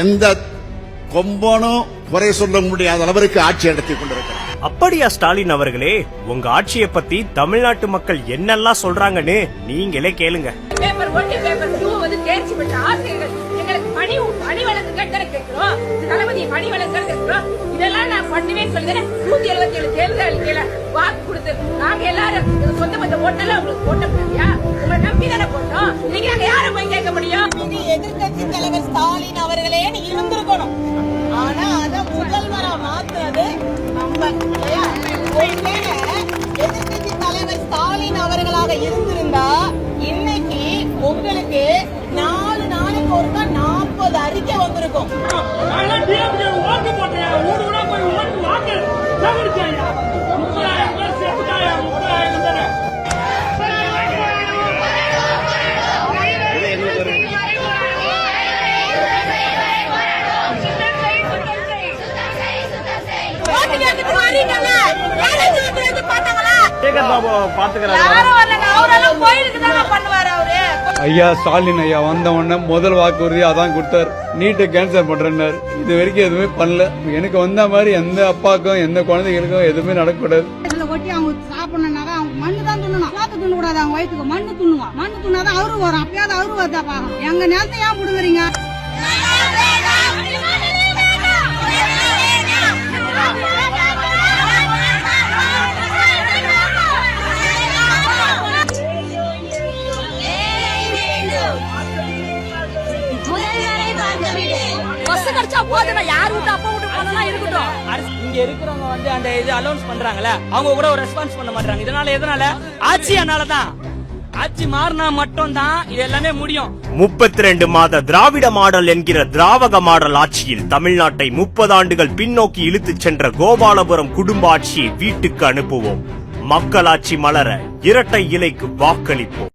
எந்த கொம்பனும் குறை சொல்ல முடியாத அளவிற்கு ஆட்சி நடத்தி கொண்டிருக்கிறார். அப்படியா ஸ்டாலின் அவர்களே உங்க ஆட்சியை பத்தி தமிழ்நாட்டு மக்கள் என்னெல்லாம் சொல்றாங்கன்னு நீங்களே கேளுங்க. பேப்பர் ஒன்று பேப்பர் டூ வந்து தேர்ச்சி பெற்ற ஆசிரியர்கள் எங்களுக்கு பணி பணி வழங்குகள் தானே கேட்கிறோம். தளபதி பணி வழங்குகள் கேட்கிறோம். இதெல்லாம் நான் பண்ணுவேன்னு சொல்லி நூத்தி எழுபத்தி ஏழு தேர்தல் அறிக்கையில வாக்கு கொடுத்து நாங்க எல்லாரும் சொந்த மந்த ஓட்டெல்லாம் உங்களுக்கு போட்ட முடியா உங்களை நம்பி தானே போட்டோம். இன்னைக்கு நாங்க யாரை போய் கேட்க முடியும்? ஸ்டாலின் அவர்களே இருந்திருக்கணும். ஆனா அத முதல்வரா மாத்துறது நம்ம எதிர்கட்சி தலைவர் ஸ்டாலின் அவர்களாக இருந்து பாத்துக்கிறாரு. ஐயா ஸ்டாலின் ஐயா வந்த உடனே முதல் வாக்குறுதி அதான் கொடுத்தார். நீட்டை கேன்சல் பண்றேன்னாரு. இது வரைக்கும் எதுவுமே பண்ணல. எனக்கு வந்த மாதிரி எந்த அப்பாக்கும் எந்த குழந்தைகளுக்கும் எதுவுமே நடக்கக்கூடாது. கொட்டி அவங்க சாப்பிடணும்னாக்கா அவங்க மண்ணு தான் துண்ணணும் சாத்து துண்ண கூடாது அவங்க வயிற்றுக்கு மண்ணு துண்ணுவான் மண்ணு துண்ணாதான் அவரு வரும். அப்பயாவது அவரு வருதா பாக்கணும் எங்க நிலத்தை ஏன் புடுங்குறீங்க? பஸ் கிடைச்சா போதும் யார் விட்டு அப்பா விட்டு போனா இருக்கட்டும். அரசு- இங்க இருக்கிறவங்க வந்து அந்த இது அலௌன்ஸ் பண்றாங்கல்ல அவங்க கூட ஒரு ரெஸ்பான்ஸ் பண்ண மாட்டாங்க இதனால எதனால? ஆட்சி அதனாலதான் ஆட்சி மாறினா மட்டும் தான் இது எல்லாமே முடியும். முப்பத்தி ரெண்டு மாத திராவிட மாடல் என்கிற திராவக மாடல் ஆட்சியில் தமிழ்நாட்டை முப்பது ஆண்டுகள் பின்னோக்கி இழுத்துச் சென்ற கோபாலபுரம் குடும்ப ஆட்சியை வீட்டுக்கு அனுப்புவோம். மக்களாட்சி மலர இரட்டை இலைக்கு வாக்களிப்போம்.